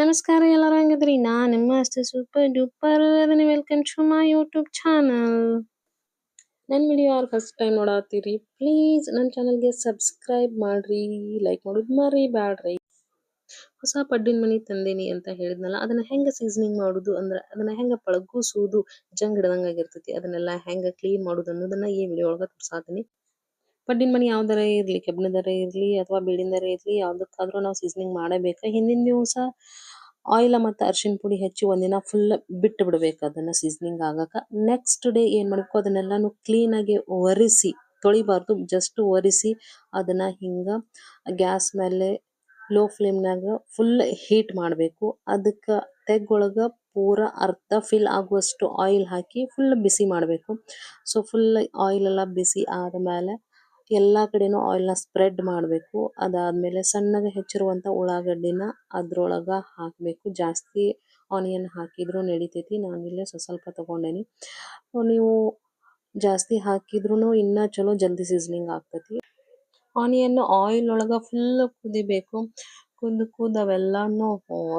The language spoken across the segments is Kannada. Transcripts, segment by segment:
ನಮಸ್ಕಾರ ಎಲ್ಲರೂ ಹೆಂಗದ್ರಿ? ನಾ ನಿಮ್ಮ ಅಷ್ಟೇ ಸೂಪರ್ ಡೂಪರ್ ಅದನ್ನ welcome to my YouTube channel ನನ್ನ ವಿಡಿಯೋ ಯಾರು ಫಸ್ಟ್ ಟೈಮ್ ನೋಡತ್ತೀರಿ? ಪ್ಲೀಸ್ ನನ್ನ ಚಾನಲ್ಗೆ ಸಬ್ಸ್ಕ್ರೈಬ್ ಮಾಡ್ರಿ ಲೈಕ್ ಮಾಡೋದು ಮರಿಬ್ಯಾಡ್ರಿ. ಹೊಸ ಪಡ್ಡಿನ ಮನಿ ತಂದೇನಿ ಅಂತ ಹೇಳಿದ್ನಲ್ಲ, ಅದನ್ನ ಹೆಂಗ ಸೀಸನಿಂಗ್ ಮಾಡುದು ಅಂದ್ರ ಅದನ್ನ ಹೆಂಗ ಪಳಗಿಸುವುದು ಜಂಗ್ ಹಿಡ್ದಂಗ ಆಗಿರ್ತೈತಿ ಅದನ್ನೆಲ್ಲ ಹೆಂಗ ಕ್ಲೀನ್ ಮಾಡುದು ಅನ್ನೋದನ್ನ ಈ ವಿಡಿಯೋ ಒಳಗ ತೋರ್ಸಾತೀನಿ. ಪಡ್ಡಿನ ಮನೆ ಯಾವ್ದಾರ ಇರ್ಲಿ? ಕಬ್ಬಿಣದರ ಇರ್ಲಿ ಅಥವಾ ಬಿಳಿಂದರ ಇರ್ಲಿ, ಯಾವದಕ್ಕಾದ್ರು ನಾವು ಸೀಸನಿಂಗ್ ಮಾಡಬೇಕ. ಹಿಂದಿನ ದಿವಸ ಆಯಿಲ್ ಮತ್ತು ಅರಿಶಿನ ಪುಡಿ ಹೆಚ್ಚಿ ಒಂದಿನ ಫುಲ್ ಬಿಟ್ಟು ಬಿಡ್ಬೇಕು ಅದನ್ನ ಸೀಸನಿಂಗ್ ಆಗಾಕ. ನೆಕ್ಸ್ಟ್ ಡೇ ಏನ್ ಮಾಡಬೇಕು ಅದನ್ನೆಲ್ಲಾನು ಕ್ಲೀನ್ ಆಗಿ ಒರೆಸಿ, ತೊಳಿಬಾರ್ದು ಜಸ್ಟ್ ಒರೆಸಿ ಅದನ್ನ ಹಿಂಗ ಗ್ಯಾಸ್ ಮೇಲೆ ಲೋ ಫ್ಲೇಮ್ನಾಗ ಫುಲ್ ಹೀಟ್ ಮಾಡಬೇಕು. ಅದಕ್ಕ ತೆಗ್ಗೊಳಗ ಪೂರ ಅರ್ಧ ಫಿಲ್ ಆಗುವಷ್ಟು ಆಯಿಲ್ ಹಾಕಿ ಫುಲ್ ಬಿಸಿ ಮಾಡಬೇಕು. ಸೊ ಫುಲ್ ಆಯಿಲ್ ಎಲ್ಲ ಬಿಸಿ ಆದ್ಮೇಲೆ ಎಲ್ಲಾ ಕಡೆನೂ ಆಯಿಲ್ನ ಸ್ಪ್ರೆಡ್ ಮಾಡಬೇಕು. ಅದಾದ್ಮೇಲೆ ಸಣ್ಣಗೆ ಹೆಚ್ಚಿರುವಂತ ಉಳ್ಳಾಗಡ್ಡಿನ ಅದ್ರೊಳಗ ಹಾಕಬೇಕು. ಜಾಸ್ತಿ ಆನಿಯನ್ ಹಾಕಿದ್ರು ನಡಿತೈತಿ. ನಾನು ಸ್ವಲ್ಪ ಸ್ವಲ್ಪ ತಗೊಂಡೇನಿ. ನೀವು ಜಾಸ್ತಿ ಹಾಕಿದ್ರು ಇನ್ನ ಚಲೋ ಜಲ್ದಿ ಸೀಸನಿಂಗ್ ಆಗ್ತೈತಿ. ಆನಿಯನ್ ಆಯಿಲ್ ಒಳಗ ಫುಲ್ ಕುದಿಬೇಕು. ಕುದ್ ಕುದ್ ಅವೆಲ್ಲಾನು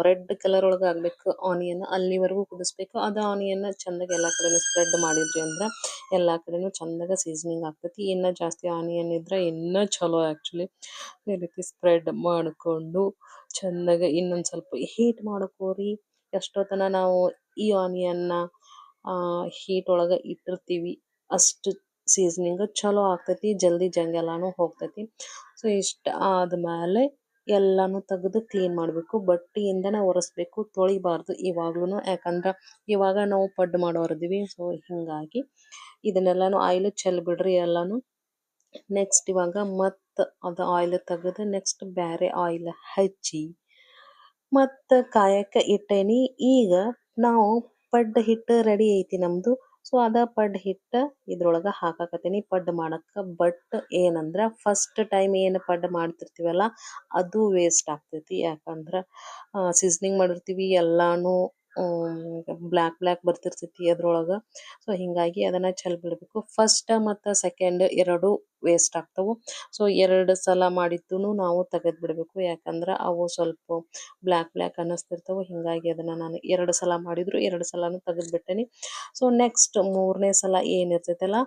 ರೆಡ್ ಕಲರ್ ಒಳಗೆ ಆಗ್ಬೇಕು. ಆನಿಯನ್ ಅಲ್ಲಿವರೆಗೂ ಕುದಿಸ್ಬೇಕು. ಅದು ಆನಿಯನ್ ಚಂದಗೆ ಎಲ್ಲಾ ಕಡೆನೂ ಸ್ಪ್ರೆಡ್ ಮಾಡಿದ್ರಿ ಅಂದ್ರೆ ಎಲ್ಲಾ ಕಡೆನೂ ಚಂದಗ ಸೀಸನಿಂಗ್ ಆಗ್ತೈತಿ. ಇನ್ನ ಜಾಸ್ತಿ ಆನಿಯನ್ ಇದ್ರ ಇನ್ನ ಚಲೋ ಆಕ್ಚುಲಿ ಈ ರೀತಿ ಸ್ಪ್ರೆಡ್ ಮಾಡ್ಕೊಂಡು ಚಂದಗ ಇನ್ನೊಂದು ಸ್ವಲ್ಪ ಹೀಟ್ ಮಾಡ್ಕೋರಿ. ಎಷ್ಟೊತ್ತನ ನಾವು ಈ ಆನಿಯನ್ನ ಹೀಟ್ ಒಳಗ ಇಟ್ಟಿರ್ತೀವಿ ಅಷ್ಟು ಸೀಸನಿಂಗ್ ಚಲೋ ಆಗ್ತೈತಿ. ಜಲ್ದಿ ಜಂಗ್ ಎಲ್ಲಾನು ಹೋಗ್ತೈತಿ. ಸೊ ಇಷ್ಟ ಆದ್ಮೇಲೆ ಎಲ್ಲಾನು ತೆಗೆದು ಕ್ಲೀನ್ ಮಾಡಬೇಕು, ಬಟ್ಟೆಯಿಂದನೇ ಒರೆಸ್ಬೇಕು, ತೊಳಿಬಾರ್ದು ಇವಾಗ್ಲೂ ಯಾಕಂದ್ರ ಇವಾಗ ನಾವು ಪಡ್ ಮಾಡೋರಿದೀವಿ ಸೊ ಹಿಂಗಾಗಿ ಇದನ್ನೆಲ್ಲಾನು ಆಯಿಲ್ ಚೆಲ್ ಬಿಡ್ರಿ ಎಲ್ಲಾನು. ನೆಕ್ಸ್ಟ್ ಇವಾಗ ಮತ್ತ ಅದ ಆಯಿಲ್ ತೆಗೆದು ನೆಕ್ಸ್ಟ್ ಬ್ಯಾರೆ ಆಯಿಲ್ ಹಚ್ಚಿ, ಮತ್ತ ಕಾಯಕ ಇಟ್ಟೇನಿ. ಈಗ ನಾವು ಪಡ್ ಹಿಟ್ಟ ರೆಡಿ ಐತಿ ನಮ್ದು. ಸೊ ಅದ ಪಡ್ ಹಿಟ್ಟ ಇದ್ರೊಳಗ ಹಾಕಾಕತ್ತೀನಿ. ಪಡ್ ಮಾಡಕ್ಕ. ಬಟ್ ಏನಂದ್ರ ಫಸ್ಟ್ ಟೈಮ್ ಏನ್ ಪಡ್ ಮಾಡ್ತಿರ್ತೀವಲ್ಲ, ಅದು ವೇಸ್ಟ್ ಆಗ್ತೈತಿ. ಯಾಕಂದ್ರ ಸೀಸನಿಂಗ್ ಮಾಡಿರ್ತೀವಿ, ಎಲ್ಲಾನು ಬ್ಲಾಕ್ ಬ್ಲಾಕ್ ಬರ್ತಿರ್ತೈತಿ ಅದ್ರೊಳಗ. ಸೊ ಹಿಂಗಾಗಿ ಅದನ್ನ ಚೆಲ್ ಬಿಡ್ಬೇಕು ಫಸ್ಟ್ ಮತ್ತ ಸೆಕೆಂಡ್ ಎರಡು ವೇಸ್ಟ್ ಆಗ್ತಾವು. ಸೊ ಎರಡು ಸಲ ಮಾಡಿದ್ದು ನಾವು ತೆಗೆದ್ ಬಿಡ್ಬೇಕು. ಯಾಕಂದ್ರ ಅವು ಸ್ವಲ್ಪ ಬ್ಲಾಕ್ ಬ್ಲಾಕ್ ಅನ್ನಿಸ್ತಿರ್ತಾವೆ. ಹಿಂಗಾಗಿ ಅದನ್ನ ನಾನು ಎರಡು ಸಲ ಮಾಡಿದ್ರು. ಎರಡು ಸಲನು ತೆಗೆದ್ ಬಿಟ್ಟೇನಿ. ಸೊ ನೆಕ್ಸ್ಟ್ ಮೂರನೇ ಸಲ ಏನಿರ್ತೈತಲ್ಲ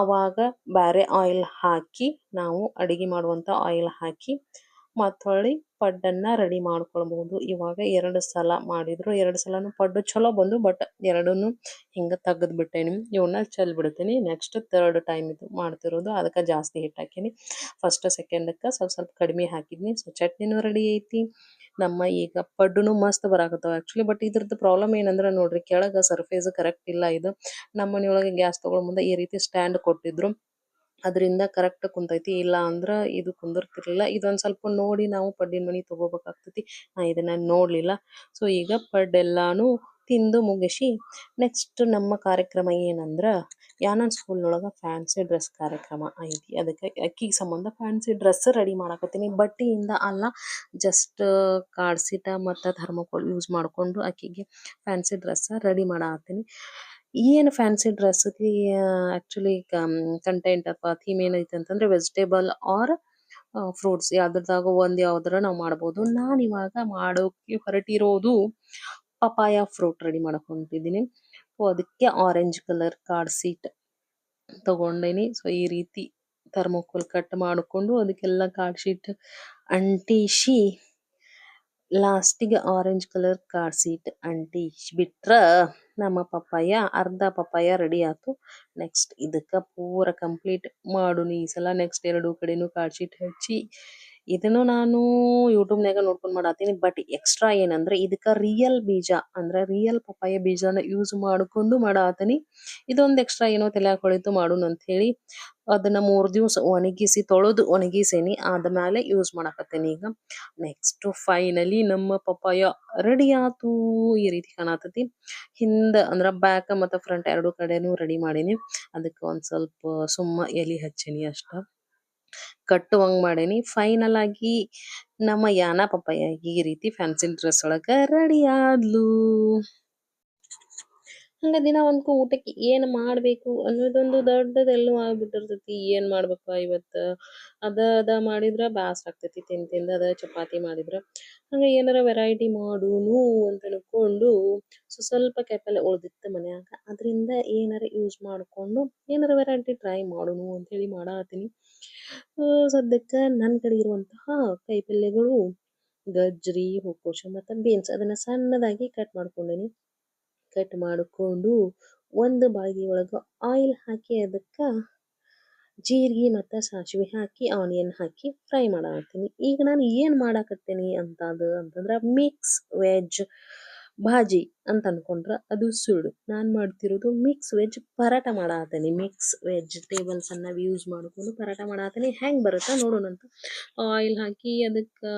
ಅವಾಗ ಬ್ಯಾರೆ ಆಯಿಲ್ ಹಾಕಿ ನಾವು ಅಡಿಗೆ ಮಾಡುವಂತ ಆಯಿಲ್ ಹಾಕಿ ಮತ್ತ್ ಹೊಳ್ಳಿ ಪಡ್ಡನ್ನ ರೆಡಿ ಮಾಡ್ಕೊಳ್ಬಹುದು. ಇವಾಗ ಎರಡು ಸಲ ಮಾಡಿದ್ರು. ಎರಡು ಸಲನು ಪಡ್ಡು ಚಲೋ ಬಂದು, ಬಟ್ ಎರಡನ್ನು ಹಿಂಗ ತೆಗೆದು ಬಿಟ್ಟೇನಿ. ಇವನ್ನ ಚೆಲ್ ಬಿಡ್ತೀನಿ. ನೆಕ್ಸ್ಟ್ ಥರ್ಡ್ ಟೈಮ್ ಇದು ಮಾಡ್ತಿರೋದು. ಅದಕ್ಕೆ ಜಾಸ್ತಿ ಹಿಟ್ಟು ಹಾಕೀನಿ. ಫಸ್ಟ್ ಸೆಕೆಂಡಕ್ಕೆ ಸ್ವಲ್ಪ ಸ್ವಲ್ಪ ಕಡಿಮೆ ಹಾಕಿದ್ನಿ. ಸೊ ಚಟ್ನಿನು ರೆಡಿ ಐತಿ. ನಮ್ಮ ಈಗ ಪಡ್ಡುನು ಮಸ್ತ್ ಬರಾಕತ್ತಾವ ಆಕ್ಚುಲಿ ಬಟ್ ಇದ್ರದ್ದು ಪ್ರಾಬ್ಲಮ್ ಏನಂದ್ರೆ ನೋಡ್ರಿ, ಕೆಳಗೆ ಸರ್ಫೇಸ್ ಕರೆಕ್ಟ್ ಇಲ್ಲ ಇದು. ನಮ್ಮ ಮನೆಯೊಳಗೆ ಗ್ಯಾಸ್ ತಗೊಳ್ ಮುಂದೆ ಈ ರೀತಿ ಸ್ಟ್ಯಾಂಡ್ ಕೊಟ್ಟಿದ್ರು. ಅದರಿಂದ ಕರೆಕ್ಟ್ ಕುಂತೈತಿ. ಇಲ್ಲ ಅಂದ್ರ ಇದು ಕುಂದರ್ತಿರ್ಲಿಲ್ಲ. ಇದೊಂದ್ ಸ್ವಲ್ಪ ನೋಡಿ ನಾವು ಪಡ್ಡಿನ ಮನಿ ತಗೋಬೇಕಾಗ್ತೈತಿ. ನಾ ಇದನ್ನ ನೋಡ್ಲಿಲ್ಲ. ಸೊ ಈಗ ಪಡ್ ಎಲ್ಲಾನು ತಿಂದು ಮುಗಿಸಿ ನೆಕ್ಸ್ಟ್ ನಮ್ಮ ಕಾರ್ಯಕ್ರಮ ಏನಂದ್ರ ಯಾನನ್ ಸ್ಕೂಲ್ ನೊಳಗ ಫ್ಯಾನ್ಸಿ ಡ್ರೆಸ್ ಕಾರ್ಯಕ್ರಮ ಐತಿ. ಅದಕ್ಕೆ ಅಕ್ಕಿಗೆ ಸಂಬಂಧ ಫ್ಯಾನ್ಸಿ ಡ್ರೆಸ್ ರೆಡಿ ಮಾಡಾಕತ್ತೀನಿ. ಬಟ್ಟೆಯಿಂದ ಅಲ್ಲ ಜಸ್ಟ್ ಕಾಡ್ಸಿಟ ಸೀಟ ಮತ್ತು ಥರ್ಮೋಕೋಲ್ ಯೂಸ್ ಮಾಡ್ಕೊಂಡು ಅಕ್ಕಿಗೆ ಫ್ಯಾನ್ಸಿ ಡ್ರೆಸ್ ರೆಡಿ ಮಾಡಾಕತ್ತೀನಿ. ಏನ್ ಫ್ಯಾನ್ಸಿ ಡ್ರೆಸ್ ಆಕ್ಚುಲಿ ಕಂಟೆಂಟ್ ಅಥವಾ ಥೀಮ್ ಏನೈತೆ ಅಂತಂದ್ರೆ ವೆಜಿಟೇಬಲ್ ಆರ್ ಫ್ರೂಟ್ಸ್ ಯಾವ್ದ್ರದಾಗ ಒಂದ್ ಯಾವ್ದಾರ ನಾವು ಮಾಡಬಹುದು. ನಾನ್ ಇವಾಗ ಮಾಡೋಕೆ ಹೊರಟಿರೋದು ಪಪಾಯ ಫ್ರೂಟ್ ರೆಡಿ ಮಾಡಕ್ ಹೊಂಟಿದ್ದೀನಿ ಸೊ ಅದಕ್ಕೆ ಆರೆಂಜ್ ಕಲರ್ ಕಾರ್ಡ್ ಸೀಟ್ ತಗೊಂಡೇನಿ ಸೊ ಈ ರೀತಿ ಥರ್ಮೋಕೋಲ್ ಕಟ್ ಮಾಡ್ಕೊಂಡು ಅದಕ್ಕೆಲ್ಲ ಕಾರ್ಡ್ ಶೀಟ್ ಅಂಟಿಸಿ ಲಾಸ್ಟಿಗೆ ಆರೆಂಜ್ ಕಲರ್ ಕಾರ್ ಸೀಟ್ ಅಂಟಿ ಬಿಟ್ರ ನಮ್ಮ ಪಪ್ಪಾಯ, ಅರ್ಧ ಪಪ್ಪಾಯ ರೆಡಿ ಆತು. ನೆಕ್ಸ್ಟ್ ಇದಕ್ಕ ಪೂರ ಕಂಪ್ಲೀಟ್ ಮಾಡುನಿ ಈ ಸಲ ನೆಕ್ಸ್ಟ್ ಎರಡು ಕಡೆನೂ ಕಾರ್ಡ್ ಶೀಟ್ ಹಚ್ಚಿ. ಇದನ್ನು ನಾನು ಯೂಟ್ಯೂಬ್ನಾಗ ನೋಡ್ಕೊಂಡು ಮಾಡತ್ತೀನಿ ಬಟ್ ಎಕ್ಸ್ಟ್ರಾ ಏನಂದ್ರೆ ಇದಕ್ಕ ರಿಯಲ್ ಬೀಜ, ಅಂದ್ರೆ ರಿಯಲ್ ಪಪ್ಪಾಯ ಬೀಜನ ಯೂಸ್ ಮಾಡ್ಕೊಂಡು ಮಾಡಾತೀನಿ. ಇದೊಂದು ಎಕ್ಸ್ಟ್ರಾ ಏನೋ ತಲೆ ಹೊಳಿತು ಮಾಡೋಣ ಅಂತ ಹೇಳಿ ಅದನ್ನ ಮೂರು ದಿವಸ ಒಣಗಿಸಿ ತೊಳೆದು ಒಣಗಿಸೇನಿ. ಆದಮೇಲೆ ಯೂಸ್ ಮಾಡಾಕತ್ತೀನಿ ಈಗ. ನೆಕ್ಸ್ಟ್ ಫೈನಲಿ ನಮ್ಮ ಪಪ್ಪಾಯ ರೆಡಿ ಆತು ಈ ರೀತಿ ಕಾಣತತಿ. ಹಿಂದ ಅಂದ್ರ ಬ್ಯಾಕ್ ಮತ್ತ ಫ್ರಂಟ್ ಎರಡು ಕಡೆನೂ ರೆಡಿ ಮಾಡೀನಿ. ಅದಕ್ಕೆ ಒಂದ್ ಸ್ವಲ್ಪ ಸುಮ್ಮ ಎಲಿ ಹಚ್ಚೀನಿ ಅಷ್ಟ. ಕಟ್ಟುವಂಗ್ ಮಾಡೇನಿ. ಫೈನಲ್ ಆಗಿ ನಮ್ಮ ಯಾನ ಪಪ್ಪಾಯ ಈ ರೀತಿ ಫ್ಯಾನ್ಸಿ ಡ್ರೆಸ್ ಒಳಗ ರೆಡಿ ಆದ್ಲು. ಹಂಗೆ ದಿನ ಒಂದು ಊಟಕ್ಕೆ ಏನ್ ಮಾಡಬೇಕು ಅನ್ನೋದೊಂದು ದೊಡ್ಡದೆಲ್ಲೋ ಆಗ್ಬಿಟ್ಟಿರ್ತೈತಿ. ಏನ್ ಮಾಡ್ಬೇಕು ಇವತ್ತ? ಅದ ಅದ ಮಾಡಿದ್ರ ಬ್ಯಾಸ್ರ ಆಗ್ತೈತಿ, ತಿಂದ್ ತಿಂದು ಅದ ಚಪಾತಿ ಮಾಡಿದ್ರ. ಹಂಗ ಏನಾರ ವೆರೈಟಿ ಮಾಡೂನು ಅಂತ ಅನ್ಕೊಂಡು ಸ್ವಲ್ಪ ಕಾಯಿಪಲ್ಲೆ ಉಳ್ದಿತ್ತು ಮನ್ಯಾಗ. ಅದರಿಂದ ಏನಾರ ಯೂಸ್ ಮಾಡ್ಕೊಂಡು ಏನಾರ ವೆರೈಟಿ ಟ್ರೈ ಮಾಡೋನು ಅಂತ ಹೇಳಿ ಮಾಡತ್ತೀನಿ ಸದ್ಯಕ್ಕೆ ನನ್ನ ಕಡೆ ಇರುವಂತಹ ಕಾಯಿಪಲ್ಯಗಳು ಗಜ್ರಿ ಹೂಕೋಶ ಮತ್ತು ಬೀನ್ಸ್ ಅದನ್ನ ಸಣ್ಣದಾಗಿ ಕಟ್ ಮಾಡ್ಕೊಂಡೀನಿ. ಕಟ್ ಮಾಡ್ಕೊಂಡು ಒಂದು ಬಾಳ್ಗಿ ಒಳಗೆ ಆಯಿಲ್ ಹಾಕಿ ಅದಕ್ಕೆ ಜೀರಿಗೆ ಮತ್ತು ಸಾಸಿವೆ ಹಾಕಿ ಆನಿಯನ್ ಹಾಕಿ ಫ್ರೈ ಮಾಡಾಕತ್ತೀನಿ. ಈಗ ನಾನು ಏನು ಮಾಡಾಕತ್ತೀನಿ ಅಂತ ಅದು ಅಂತಂದ್ರೆ ಮಿಕ್ಸ್ ವೆಜ್ ಭಾಜಿ ಅಂತ ಅನ್ಕೊಂಡ್ರೆ ಅದು ಸುಳ್ಳು. ನಾನು ಮಾಡ್ತಿರೋದು ಮಿಕ್ಸ್ ವೆಜ್ ಪರಾಟ ಮಾಡಾತೀನಿ. ಮಿಕ್ಸ್ ವೆಜಿಟೇಬಲ್ಸನ್ನು ಯೂಸ್ ಮಾಡ್ಕೊಂಡು ಪರಾಟ ಮಾಡಾತೀನಿ. ಹೆಂಗೆ ಬರುತ್ತಾ ನೋಡೋಣ ಅಂತ. ಆಯಿಲ್ ಹಾಕಿ ಅದಕ್ಕೆ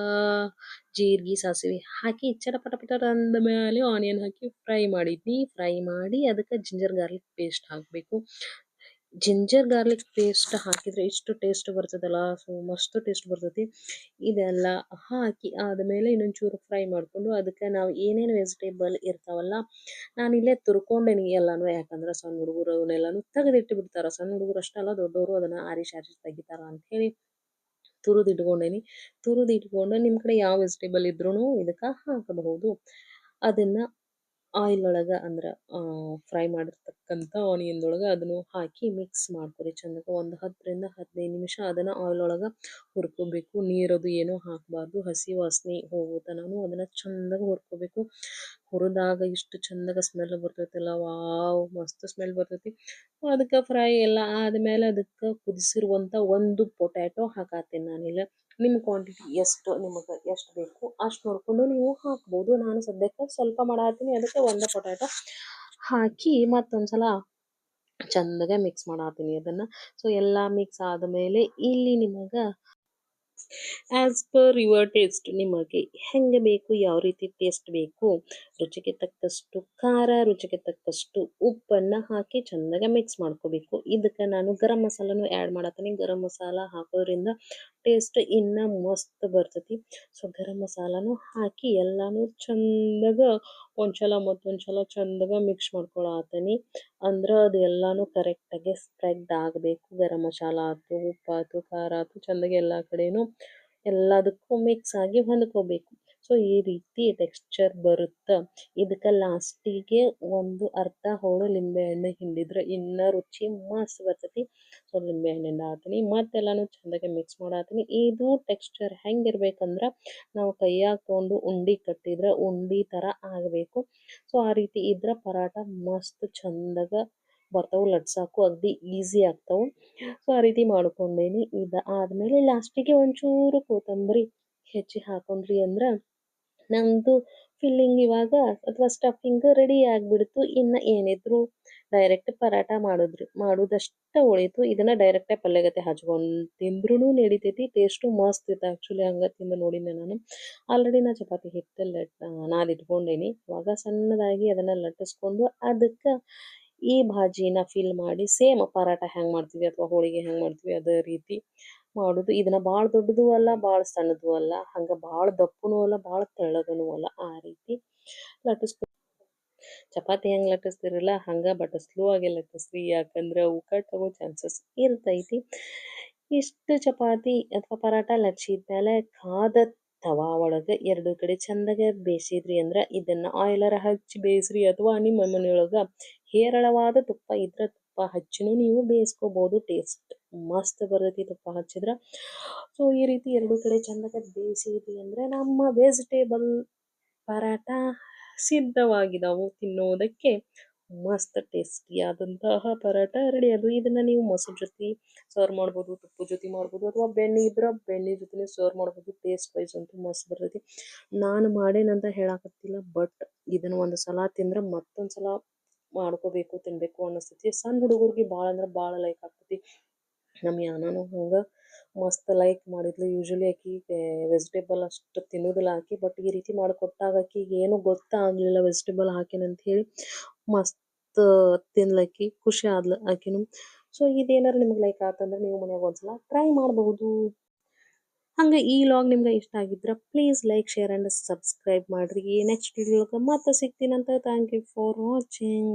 ಜೀರಿಗೆ, ಸಾಸಿವೆ ಹಾಕಿ ಚಟಪಟ ಪಟ ಅಂದ ಮೇಲೆ ಆನಿಯನ್ ಹಾಕಿ ಫ್ರೈ ಮಾಡಿದ್ನಿ. ಫ್ರೈ ಮಾಡಿ ಅದಕ್ಕೆ ಜಿಂಜರ್ ಗಾರ್ಲಿಕ್ ಪೇಸ್ಟ್ ಹಾಕಬೇಕು. ಜಿಂಜರ್ ಗಾರ್ಲಿಕ್ ಪೇಸ್ಟ್ ಹಾಕಿದ್ರೆ ಇಷ್ಟು ಟೇಸ್ಟ್ ಬರ್ತದಲ್ಲ ಸೊ ಮಸ್ತ್ ಟೇಸ್ಟ್ ಬರ್ತೈತಿ. ಇದೆಲ್ಲ ಹಾಕಿ ಆದಮೇಲೆ ಇನ್ನೊಂಚೂರು ಫ್ರೈ ಮಾಡಿಕೊಂಡು ಅದಕ್ಕೆ ನಾವು ಏನೇನು ವೆಜಿಟೇಬಲ್ ಇರ್ತಾವಲ್ಲ, ನಾನು ಇಲ್ಲೇ ತುರ್ಕೊಂಡೇನಿ ಎಲ್ಲನೂ. ಯಾಕಂದ್ರೆ ಸಣ್ಣ ಹುಡುಗರು ಅವನ್ನೆಲ್ಲನೂ ತೆಗೆದಿಟ್ಟು ಬಿಡ್ತಾರೆ. ಸಣ್ಣ ಹುಡುಗರು ಅಷ್ಟಲ್ಲ ದೊಡ್ಡವರು ಅದನ್ನು ಆರಿಸಿ ಆರಿಸಿ ತೆಗಿತಾರ ಅಂಥೇಳಿ ತುರಿದು ಇಟ್ಕೊಂಡೇನಿ. ತುರಿದು ಇಟ್ಕೊಂಡು ನಿಮ್ಮ ಕಡೆ ಯಾವ ವೆಜಿಟೇಬಲ್ ಇದ್ರೂ ಇದಕ್ಕೆ ಹಾಕಬಹುದು. ಅದನ್ನು ಆಯಿಲ್ ಒಳಗೆ ಅಂದ್ರೆ ಫ್ರೈ ಮಾಡಿರ್ತಕ್ಕಂಥ ಆನಿಯನ್ದೊಳಗೆ ಅದನ್ನು ಹಾಕಿ ಮಿಕ್ಸ್ ಮಾಡ್ಕೊರಿ. ಚಂದಗೆ ಒಂದು ಹತ್ತರಿಂದ ಹದಿನೈದು ನಿಮಿಷ ಅದನ್ನು ಆಯಿಲ್ ಒಳಗೆ ಹುರ್ಕೋಬೇಕು. ನೀರದು ಏನೂ ಹಾಕಬಾರ್ದು. ಹಸಿ ವಾಸನೆ ಹೋಗೋ ತನಕ ಅದನ್ನು ಚಂದಾಗಿ ಹುರ್ಕೋಬೇಕು. ಹುರಿದಾಗ ಇಷ್ಟು ಚಂದಾಗ ಸ್ಮೆಲ್ ಬರ್ತೈತಲ್ಲ. ವಾವ್, ಮಸ್ತ್ ಸ್ಮೆಲ್ ಬರ್ತೈತಿ. ಅದಕ್ಕೆ ಫ್ರೈ ಎಲ್ಲ ಆದಮೇಲೆ ಅದಕ್ಕೆ ಕುದಿಸಿರುವಂಥ ಒಂದು ಪೊಟ್ಯಾಟೊ ಹಾಕತ್ತೀನಿ ನಾನಿಲ್ಲ. ನಿಮ್ಮ ಕ್ವಾಂಟಿಟಿ ಎಷ್ಟು, ನಿಮಗೆ ಎಷ್ಟು ಬೇಕು ಅಷ್ಟು ನೋಡಿಕೊಂಡು ನೀವು ಹಾಕ್ಬೋದು. ನಾನು ಸದ್ಯಕ್ಕೆ ಸ್ವಲ್ಪ ಮಾಡಾತೀನಿ ಅದಕ್ಕೆ ಒಂದು ಪೊಟ್ಯಾಟೊ ಹಾಕಿ ಮತ್ತೊಂದು ಸಲ ಚಂದಗೆ ಮಿಕ್ಸ್ ಮಾಡಾತೀನಿ ಅದನ್ನು. ಸೊ ಎಲ್ಲ ಮಿಕ್ಸ್ ಆದಮೇಲೆ ಇಲ್ಲಿ ನಿಮಗೆ ಆ್ಯಸ್ ಪರ್ ಯುವರ್ ಟೇಸ್ಟ್ ನಿಮಗೆ ಹೆಂಗೆ ಬೇಕು, ಯಾವ ರೀತಿ ಟೇಸ್ಟ್ ಬೇಕು ರುಚಿಗೆ ತಕ್ಕಷ್ಟು ಖಾರ, ರುಚಿಗೆ ತಕ್ಕಷ್ಟು ಉಪ್ಪನ್ನು ಹಾಕಿ ಚೆಂದಾಗೆ ಮಿಕ್ಸ್ ಮಾಡ್ಕೋಬೇಕು. ಇದಕ್ಕೆ ನಾನು ಗರಂ ಮಸಾಲನೂ ಆ್ಯಡ್ ಮಾಡತ್ತೀನಿ. ಗರಂ ಮಸಾಲ ಹಾಕೋದ್ರಿಂದ ಟೇಸ್ಟ್ ಇನ್ನೂ ಮಸ್ತ್ ಬರ್ತೈತಿ. ಸೊ ಗರಂ ಮಸಾಲನೂ ಹಾಕಿ ಎಲ್ಲನೂ ಚಂದಾಗ ಒಂದ್ಸಲ ಮತ್ತೊಂದ್ಸಲ ಚಂದಾಗ ಮಿಕ್ಸ್ ಮಾಡ್ಕೊಳತ್ತೀನಿ. ಅಂದ್ರೆ ಅದು ಎಲ್ಲನೂ ಕರೆಕ್ಟಾಗಿ ಸ್ಪ್ರೆಡ್ ಆಗಬೇಕು. ಗರಂ ಮಸಾಲ ಆಯ್ತು ಉಪ್ಪಾಯ್ತು ಖಾರ ಆಯ್ತು ಚಂದಾಗಿ ಎಲ್ಲ ಕಡೆಯೂ ಎಲ್ಲದಕ್ಕೂ ಮಿಕ್ಸ್ ಆಗಿ ಹೊಂದ್ಕೋಬೇಕು. ಸೊ, ಈ ರೀತಿ ಟೆಕ್ಸ್ಚರ್ ಬರುತ್ತೆ? ಇದಕ್ಕೆ ಲಾಸ್ಟಿಗೆ ಒಂದು ಅರ್ಧ ಹೋಳು ಲಿಂಬೆಹಣ್ಣು ಹಿಂಡಿದ್ರೆ. ಇನ್ನೂ ರುಚಿ ಮಸ್ತ್ ಬರ್ತೈತಿ. ಸೊ, ಲಿಂಬೆಹಣ್ಣಿಂದ ಹಾಕ್ತೀನಿ. ಮತ್ತೆಲ್ಲನೂ ಚಂದಗೆ ಮಿಕ್ಸ್ ಮಾಡಾತೀನಿ ಇದು ಟೆಕ್ಸ್ಚರ್ ಹೆಂಗಿರ್ಬೇಕಂದ್ರೆ ನಾವು ಕೈಯಾಗ ತೊಗೊಂಡು ಉಂಡೆ ಕಟ್ಟಿದ್ರೆ ಉಂಡೆ ಥರ ಆಗಬೇಕು. ಸೊ, ಆ ರೀತಿ ಇದ್ರೆ ಪರಾಟ ಮಸ್ತ್ ಚಂದಾಗ ಬರ್ತಾವೆ. ಲಟ್ಸಾಕು ಅಗ್ದಿ ಈಸಿ ಆಗ್ತಾವೆ. ಸೊ, ಆ ರೀತಿ ಮಾಡ್ಕೊಂಡೇನಿ. ಇದು ಆದಮೇಲೆ ಲಾಸ್ಟಿಗೆ ಒಂಚೂರು ಕೊತ್ತಂಬರಿ ಹೆಚ್ಚಿ ಹಾಕೊಂಡ್ರಿ ಅಂದ್ರೆ ನಮ್ಮದು ಫಿಲ್ಲಿಂಗ್ ಇವಾಗ ಅಥವಾ ಸ್ಟಫಿಂಗ್ ರೆಡಿ ಆಗಿಬಿಡ್ತು. ಇನ್ನ ಏನಿದ್ರು ಡೈರೆಕ್ಟ್ ಪರಾಟ ಮಾಡಿದ್ರು, ಮಾಡೋದಷ್ಟೇ ಉಳೀತು. ಇದನ್ನ ಡೈರೆಕ್ಟ್ ಪಲ್ಯಗತೆ ಹಚ್ಕೊಂಡು ತಿಂದ್ರೂ ನಡಿತೈತಿ ಟೇಸ್ಟು ಮಸ್ತ್ ಇತ್ತು ಆಕ್ಚುಲಿ ಹಂಗೆ ತಿಂದು ನೋಡಿದ್ದೆ ನಾನು. ಆಲ್ರೆಡಿ ನಾ ಚಪಾತಿ ಹಿಟ್ಟು ಲಟ್ ನಾದಿ ಇಟ್ಕೊಂಡೇನಿ. ಇವಾಗ ಸಣ್ಣದಾಗಿ ಅದನ್ನು ಲಟ್ಟಿಸ್ಕೊಂಡು ಅದಕ್ಕೆ ಈ ಭಾಜಿನ ಫಿಲ್ ಮಾಡಿ ಸೇಮ್ ಪರಾಟ ಹೆಂಗೆ ಮಾಡ್ತೀವಿ ಅಥವಾ ಹೋಳಿಗೆ ಹೆಂಗೆ ಮಾಡ್ತೀವಿ ಅದೇ ರೀತಿ ಮಾಡೋದು. ಇದನ್ನ ಭಾಳ ದೊಡ್ಡದು ಅಲ್ಲ ಭಾಳ ಸಣ್ಣದು ಅಲ್ಲ, ಹಂಗ ಭಾಳ ದಪ್ಪನೂ ಅಲ್ಲ ಭಾಳ ತೆಳ್ಳಗನೂ ಅಲ್ಲ ಆ ರೀತಿ ಲಟ್ಟಿಸ್ಕೊ ಚಪಾತಿ ಹೆಂಗೆ ಲಟ್ಟಿಸ್ತಿರಲ್ಲ, ಹಂಗೆ ಬಟ್ ಸ್ಲೋ ಆಗಿ ಲಟ್ಟಿಸ್ರಿ, ಯಾಕಂದ್ರೆ ಅವು ಕಟ್ ಆಗೋ ಚಾನ್ಸಸ್ ಇರ್ತೈತಿ. ಇಷ್ಟು ಚಪಾತಿ ಅಥವಾ ಪರಾಟ ಲಟ್ಸಿದ್ಮೇಲೆ ಕಾದ ತವಾ ಒಳಗೆ ಎರಡು ಕಡೆ ಚಂದಗೆ ಬೇಯಿಸಿದ್ರಿ ಅಂದ್ರೆ ಇದನ್ನು ಆಯಿಲರ ಹಚ್ಚಿ ಬೇಯಿಸ್ರಿ ಅಥವಾ ನಿಮ್ಮ ಮನೆಯೊಳಗೆ ಹೇರಳವಾದ ತುಪ್ಪ ಇದ್ರ ತುಪ್ಪ ಹಚ್ಚಿನೂ ನೀವು ಬೇಯಿಸ್ಕೋಬೋದು ಟೇಸ್ಟ್. ಮಸ್ತ್ ಬರ್ತೈತಿ ತುಪ್ಪ ಹಚ್ಚಿದ್ರೆ. ಸೊ ಈ ರೀತಿ ಎರಡು ಕಡೆ ಚಂದಕ್ಕೆ ಬೇಯಿಸಿದ್ವಿ ಅಂದರೆ ನಮ್ಮ ವೆಜಿಟೇಬಲ್ ಪರಾಟ ಸಿದ್ಧವಾಗಿದಾವು ತಿನ್ನೋದಕ್ಕೆ. ಮಸ್ತ್ ಟೇಸ್ಟಿಯಾದಂತಹ ಪರಾಟ ರೆಡಿ ಅದು ಇದನ್ನು ನೀವು ಮೊಸರು ಜೊತೆ ಸರ್ವ್ ಮಾಡ್ಬೋದು ತುಪ್ಪದ ಜೊತೆ ಮಾಡ್ಬೋದು, ಅಥವಾ ಬೆಣ್ಣೆ ಇದ್ರೆ ಬೆಣ್ಣೆ ಜೊತೆ ಸರ್ವ್ ಮಾಡ್ಬೋದು. ಟೇಸ್ಟ್ ವೈಸ್ ಅಂತೂ ಮಸ್ತ್ ಬರ್ತೈತಿ. ನಾನು ಮಾಡೇನಂತ ಹೇಳಕತ್ತಿಲ್ಲ ಬಟ್ ಇದನ್ನು ಒಂದು ಸಲ ತಿಂದ್ರೆ ಮತ್ತೊಂದು ಸಲ ಮಾಡ್ಕೋಬೇಕು ತಿನ್ನಬೇಕು ಅನ್ನಿಸ್ತೈತಿ. ಸಣ್ಣ ಹುಡುಗರಿಗೆ ಭಾಳ ಅಂದ್ರೆ ಭಾಳ ಲೈಕ್ ಆಗ್ತೈತಿ. ನಮ್ಮ ಯಾನಾನು ಹಂಗೆ ಮಸ್ತ್ ಲೈಕ್ ಮಾಡಿದ್ಲು. ಯೂಶ್ವಲಿ ಆಕಿ ವೆಜಿಟೇಬಲ್ ಅಷ್ಟು ತಿನ್ನೋದಿಲ್ಲ ಆಕಿ ಬಟ್ ಈ ರೀತಿ ಮಾಡಿಕೊಟ್ಟಾಗ ಆಕಿಗೆ ಏನು ಗೊತ್ತಾಗಲಿಲ್ಲ ವೆಜಿಟೇಬಲ್ ಹಾಕೇನಂತ ಹೇಳಿ ಮಸ್ತ್ ತಿನ್ಲಕ್ಕಿ ಖುಷಿ ಆದ್ಲು ಆಕಿನು. ಸೊ ಇದೇನಾರು ನಿಮ್ಗೆ ಲೈಕ್ ಆತಂದ್ರೆ ನೀವು ಮನೆಯಾಗ ಒಂದ್ಸಲ ಟ್ರೈ ಮಾಡಬಹುದು. ಹಂಗೆ ಈ ಲಾಗ್ ನಿಮ್ಗೆ ಇಷ್ಟ ಆಗಿದ್ರೆ please like share and subscribe ಮಾಡಿರಿ. ನೆಕ್ಸ್ಟ್ ವಿಡಿಯೋಗೆ ಮತ್ತೆ ಸಿಗ್ತೀನಂತ ಥ್ಯಾಂಕ್ ಯು ಫಾರ್ ವಾಚಿಂಗ್